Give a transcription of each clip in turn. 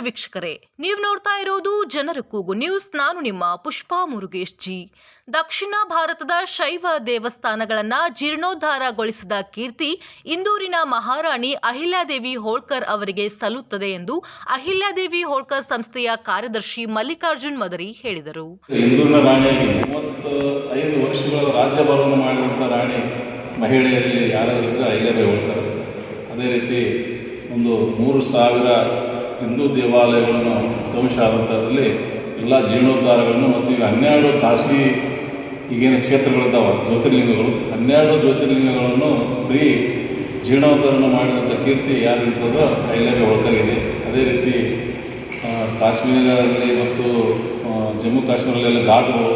ವೀಕ್ಷಕರೇ. ನೀವು ನೋಡ್ತಾ ಇರೋದು ಜನರ ಕೂಗು ನ್ಯೂಸ್. ನಾನು ನಿಮ್ಮ ಪುಷ್ಪಾ ಮುರುಗೇಶ್ ಜಿ. ದಕ್ಷಿಣ ಭಾರತದ ಶೈವ ದೇವಸ್ಥಾನಗಳನ್ನ ಜೀರ್ಣೋದ್ಧಾರಗೊಳಿಸಿದ ಕೀರ್ತಿ ಇಂದೂರಿನ ಮಹಾರಾಣಿ ಅಹಿಲ್ಯಾದೇವಿ ಹೋಳ್ಕರ್ ಅವರಿಗೆ ಸಲ್ಲುತ್ತದೆ ಎಂದು ಅಹಿಲ್ಯಾದೇವಿ ಹೋಳ್ಕರ್ ಸಂಸ್ಥೆಯ ಕಾರ್ಯದರ್ಶಿ ಮಲ್ಲಿಕಾರ್ಜುನ್ ಮದರಿ ಹೇಳಿದರು. ಮಹಿಳೆಯರಲ್ಲಿ ಯಾರಾದರೂ ಅಯ್ಯಬಾಯಿ ಹೋಳ್ಕರ್. ಅದೇ ರೀತಿ ಒಂದು ಮೂರು ಸಾವಿರ ಹಿಂದೂ ದೇವಾಲಯಗಳನ್ನು ಧ್ವಂಸ ಆದಂಥದ್ರಲ್ಲಿ ಎಲ್ಲ ಜೀರ್ಣೋದ್ಧಾರಗಳನ್ನು ಮತ್ತು ಈಗ ಹನ್ನೆರಡು ಖಾಸಗಿ ಈಗೇನು ಕ್ಷೇತ್ರಗಳಿದ್ದಾವೆ ಜ್ಯೋತಿರ್ಲಿಂಗಗಳು. ಹನ್ನೆರಡು ಜ್ಯೋತಿರ್ಲಿಂಗಗಳನ್ನು ಫ್ರೀ ಜೀರ್ಣೋದ್ಧಾರಣ ಮಾಡಿದಂಥ ಕೀರ್ತಿ ಯಾರಿರ್ತದೋ ಕೈಲಾಗೆ ಹೋಳ್ಕರ್ಗಿದೆ ಅದೇ ರೀತಿ ಕಾಶ್ಮೀರದಲ್ಲಿ ಮತ್ತು ಜಮ್ಮು ಕಾಶ್ಮೀರಲ್ಲೆಲ್ಲ ಘಾಟ್ಗಳು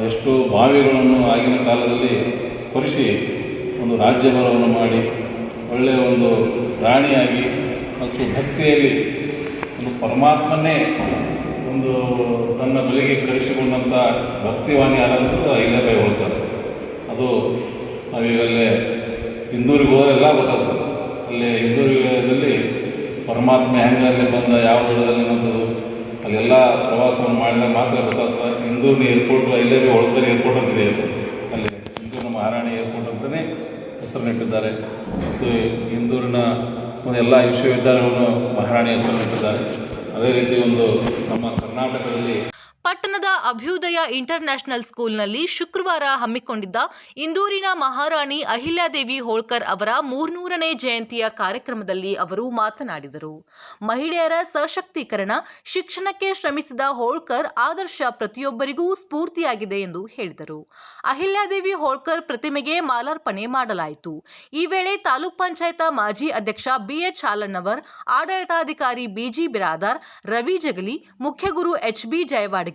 ಎಷ್ಟು ಎಷ್ಟೋ ಬಾವಿಗಳನ್ನು ಆಗಿನ ಕಾಲದಲ್ಲಿ ಕೊರೆಸಿ ಒಂದು ರಾಜ್ಯಭಾರವನ್ನು ಮಾಡಿ ಒಳ್ಳೆಯ ಒಂದು ರಾಣಿಯಾಗಿ ಮತ್ತು ಭಕ್ತಿಯಲ್ಲಿ ಒಂದು ಪರಮಾತ್ಮನೇ ಒಂದು ತನ್ನ ಬಳಿಗೆ ಕಳಿಸಿಕೊಂಡಂಥ ಭಕ್ತಿವಾಣಿ ಯಾರಂತೂ ಅಹಿಲ್ಯಾಬಾಯಿ ಹೋಗ್ತಾರೆ ಅದು ನಾವೀಗಲ್ಲೇ ಹಿಂದೂರಿಗೆ ಹೋದರೆಲ್ಲ ಗೊತ್ತಾಗ್ತದೆ. ಅಲ್ಲಿ ಹಿಂದೂರಿಗದಲ್ಲಿ ಪರಮಾತ್ಮ ಹೆಂಗೆ ಅಲ್ಲಿ ಬಂದ, ಯಾವ ದಡದಲ್ಲಿ ನಿಂತದ್ದು, ಅಲ್ಲೆಲ್ಲ ಪ್ರವಾಸವನ್ನು ಮಾಡಿದಾಗ ಮಾತ್ರ ಗೊತ್ತಾಗ್ತದೆ. ಹಿಂದೂರಿನ ಏರ್ಪೋರ್ಟ್ ಇಲ್ಲೇ ಒಳಗಡೆ ಏರ್ಪೋರ್ಟ್ ಅಂತಿದೆ ಹೆಸರು ಅಲ್ಲಿ ಹಿಂದೂರಿನ ಮಹಾರಾಣಿ ಏರ್ಪೋರ್ಟ್ ಅಂತಲೇ ಹೆಸರನ್ನಿಟ್ಟಿದ್ದಾರೆ. ಮತ್ತು ಇಂದೂರಿನ ಒಂದು ಎಲ್ಲ ವಿಶ್ವವಿದ್ಯಾಲಯವನ್ನು ಮಹಾರಾಣಿ ಹೆಸರನ್ನಿಟ್ಟಿದ್ದಾರೆ ಅದೇ ರೀತಿ ಒಂದು ನಮ್ಮ ಕರ್ನಾಟಕದಲ್ಲಿ ಪಟ್ಟಣದ ಅಭ್ಯುದಯ ಇಂಟರ್ನ್ಯಾಷನಲ್ ಸ್ಕೂಲ್ನಲ್ಲಿ ಶುಕ್ರವಾರ ಹಮ್ಮಿಕೊಂಡಿದ್ದ ಇಂದೂರಿನ ಮಹಾರಾಣಿ ಅಹಿಲ್ಯಾದೇವಿ ಹೋಳ್ಕರ್ ಅವರ ಮೂರ್ನೂರನೇ ಜಯಂತಿಯ ಕಾರ್ಯಕ್ರಮದಲ್ಲಿ ಅವರು ಮಾತನಾಡಿದರು. ಮಹಿಳೆಯರ ಸಶಕ್ತೀಕರಣ, ಶಿಕ್ಷಣಕ್ಕೆ ಶ್ರಮಿಸಿದ ಹೋಳ್ಕರ್ ಆದರ್ಶ ಪ್ರತಿಯೊಬ್ಬರಿಗೂ ಸ್ಫೂರ್ತಿಯಾಗಿದೆ ಎಂದು ಹೇಳಿದರು. ಅಹಿಲ್ಯಾದೇವಿ ಹೋಳ್ಕರ್ ಪ್ರತಿಮೆಗೆ ಮಾಲಾರ್ಪಣೆ ಮಾಡಲಾಯಿತು. ಈ ವೇಳೆ ತಾಲೂಕ್ ಪಂಚಾಯತ ಮಾಜಿ ಅಧ್ಯಕ್ಷ ಬಿಎಚ್ ಹಾಲಣ್ಣವರ್, ಆಡಳಿತಾಧಿಕಾರಿ ಬಿಜಿ ಬಿರಾದಾರ್, ರವಿ ಜಗಲಿ, ಮುಖ್ಯಗುರು ಎಚ್ ಬಿ ಜಯವಾಡಗಿ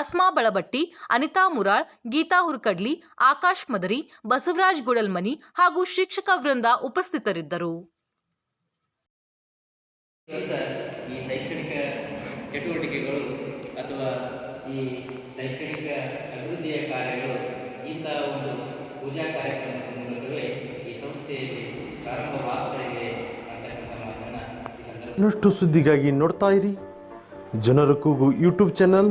ಅಸ್ಮಾ ಬಳಬಟ್ಟಿ ಅನಿತಾ ಮುರಾಳ್ ಗೀತಾ ಹುರ್ಕಡ್ಲಿ ಆಕಾಶ್ ಮದರಿ ಬಸವರಾಜ್ ಗುಡಲ್ಮನಿ ಹಾಗೂ ಶಿಕ್ಷಕ ವೃಂದ ಉಪಸ್ಥಿತರಿದ್ದರು. ಈ ಶೈಕ್ಷಣಿಕ ಚಟುವಟಿಕೆಗಳು ಅಥವಾ ಈ ಶೈಕ್ಷಣಿಕ ಅಭಿವೃದ್ಧಿಯ ಕಾರ್ಯಗಳು ಇಂತಹ ಒಂದು ಪೂಜಾ ಕಾರ್ಯಕ್ರಮದ ಮೂಲಕವೇ ಈ ಸಂಸ್ಥೆಯಲ್ಲಿ ಪ್ರಾರಂಭವಾಗ್ತಾ ಇದೆ ಅಂತಕ್ಕಂಥ ಮಾತನ್ನು ಇನ್ನಷ್ಟು ಸುದ್ದಿಗಾಗಿ ನೋಡ್ತಾ ಇರಿ. ಜನರ ಕೂಗು ಯೂಟ್ಯೂಬ್ ಚಾನಲ್